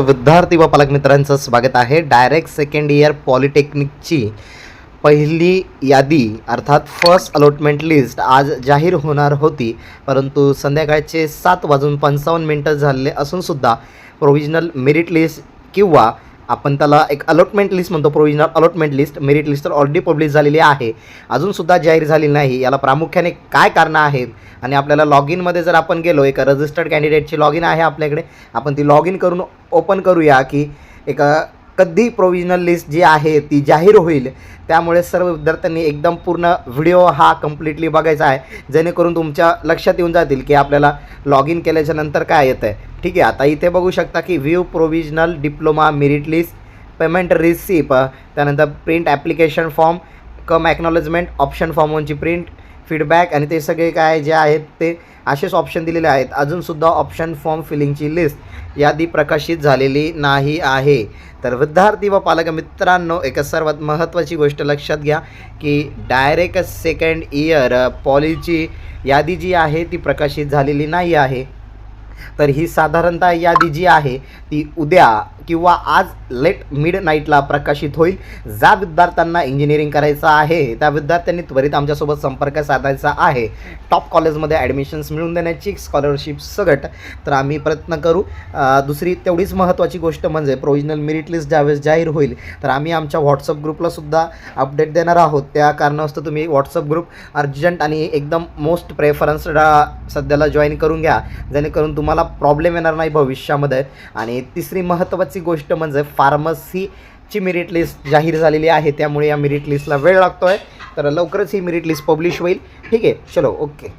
विद्यार्थी व पालकमित्रांचं स्वागत आहे. डायरेक्ट सेकंड इयर पॉलिटेक्निकची पहिली यादी अर्थात फर्स्ट अलॉटमेंट लिस्ट आज जाहीर होणार होती. परंतु संध्याकाळचे सात वाजून पंचावन्न मिनटं झालेले असूनसुद्धा प्रोव्हिजनल मेरिट लिस्ट किंवा आपण त्याला एक अलॉटमेंट लिस्ट म्हणतो provisional allotment list merit list तर ऑलरेडी पब्लिश झालेली आहे. अजूनसुद्धा जाहीर झालेली नाही. याला प्रामुख्याने काय कारणं आहेत? आणि आपल्याला लॉग इनमध्ये जर आपण गेलो एका रजिस्टर्ड कॅन्डिडेटची लॉग इन आहे आपल्याकडे. आपण ती लॉग इन करून ओपन करूया की एका कधी प्रोविजनल लिस्ट जी आहे ती जाहीर होईल. त्यामुळे सर्व विद्यार्थ्यांनी एकदम पूर्ण व्हिडिओ हा कम्प्लिटली बघायचा आहे. जेणेकरून तुमच्या लक्षात येऊन जातील की आपल्याला लॉग इन केल्याच्यानंतर काय येतं आहे ठीक आहे आता इथे बघू शकता की view provisional diploma merit list payment receipt त्यानंतर print application form cum acknowledgement option फॉर्मची print feedback आणि ते सगळे काय जे आहेत ते असेच ऑप्शन दिलेले आहेत. अजूनसुद्धा ऑप्शन फॉर्म फिलिंगची लिस्ट यादी प्रकाशित झालेली नाही आहे. तर विद्यार्थी व पालक मित्रांनो एक सर्वात महत्त्वाची गोष्ट लक्षात घ्या की डायरेक्ट सेकंड इयर पॉलीची यादी जी आहे ती प्रकाशित झालेली नाही आहे. तर ही साधारणतः यादी जी आहे ती उद्या किंवा आज लेट मिड नाईटला प्रकाशित होईल. ज्या विद्यार्थ्यांना इंजिनिअरिंग करायचं आहे त्या विद्यार्थ्यांनी त्वरित आमच्यासोबत संपर्क साधायचा आहे. टॉप कॉलेजमध्ये ॲडमिशन्स मिळवून देण्याची स्कॉलरशिप सगट तर आम्ही प्रयत्न करू. दुसरी तेवढीच महत्त्वाची गोष्ट म्हणजे प्रोविजनल मेरिट लिस्ट ज्यावेळेस जाहीर होईल तर आम्ही आमच्या व्हॉट्सअप ग्रुपला सुद्धा अपडेट देणार आहोत. त्या कारणास्तव तुम्ही व्हॉट्सअप ग्रुप अर्जंट आणि एकदम मोस्ट प्रेफरन्स सध्याला जॉईन करून घ्या. जेणेकरून तुम्हाला प्रॉब्लेम येणार नाही भविष्यामध्ये. आणि तिसरी महत्त्वाची गोष्ट म्हणजे फार्मसीची मेरिट लिस्ट जाहीर झालेली आहे. त्यामुळे या मेरिट लिस्टला वेळ लागतो आहे तर लवकरच ही मेरिट लिस्ट पब्लिश होईल. ठीक आहे. चलो ओके